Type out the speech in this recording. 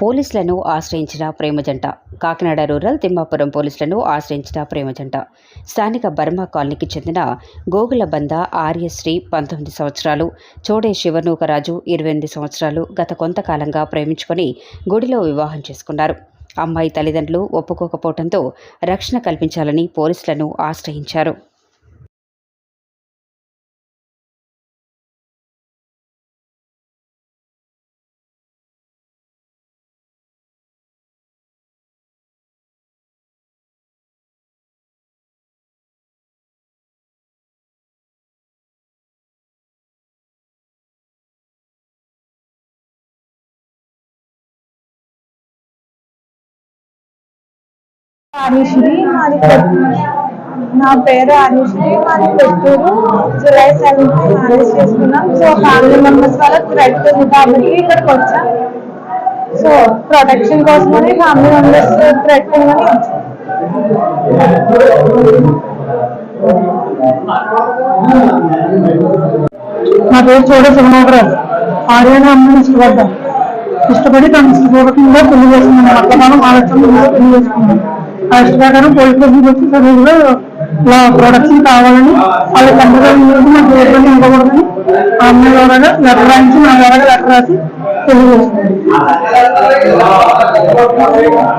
పోలీసులను ఆశ్రయించిన ప్రేమజంట కాకినాడ రూరల్ తిమ్మాపురం పోలీసులను ఆశ్రయించిన ప్రేమజంట స్థానిక బర్మా కాలనీకి చెందిన గోగుల బంద ఆర్యశ్రీ పంతొమ్మిది సంవత్సరాలు చోడే శివనూకరాజు ఇరవై ఎనిమిది సంవత్సరాలు గత కొంతకాలంగా ప్రేమించుకొని గుడిలో వివాహం చేసుకున్నారు. అమ్మాయి తల్లిదండ్రులు ఒప్పుకోకపోవడంతో రక్షణ కల్పించాలని పోలీసులను ఆశ్రయించారు. ఆరుశ్రీ మాది నా పేరు ఆరుశ్రీ మాది పెట్టూరు జూలై సెవెంత్ మ్యారేజ్ చేసుకున్నాం. సో ఫ్యామిలీ మెంబర్స్ వల్ల క్రెడిట్ ఉంది కాబట్టి ఇక్కడికి వచ్చాం. సో ప్రొటెక్షన్ కోసమని ఫ్యామిలీ మెంబర్స్ క్రెడిట్ ఉందని నా పేరు చూడ శివనాగరాజు ఆర్యన అమ్మని ఇష్టపడ్డా ఇష్టపడి తను ఇష్టపూర్వకంగా పెళ్ళి చేసుకున్నాను. అక్కడ మనం ఆలోచన పెళ్ళి చేసుకున్నాను ఆ ఇష్ట ప్రకారం పోలీస్ స్టేషన్కి వచ్చి ఇలా ప్రొడక్షన్ కావాలని వాళ్ళ తండ్రి నాకు ఇబ్బంది ఇవ్వకూడదని ఆ అమ్మాయి ద్వారా లెటర్ రాయించి నా ద్వారా లెటర్ రాసి పెళ్ళి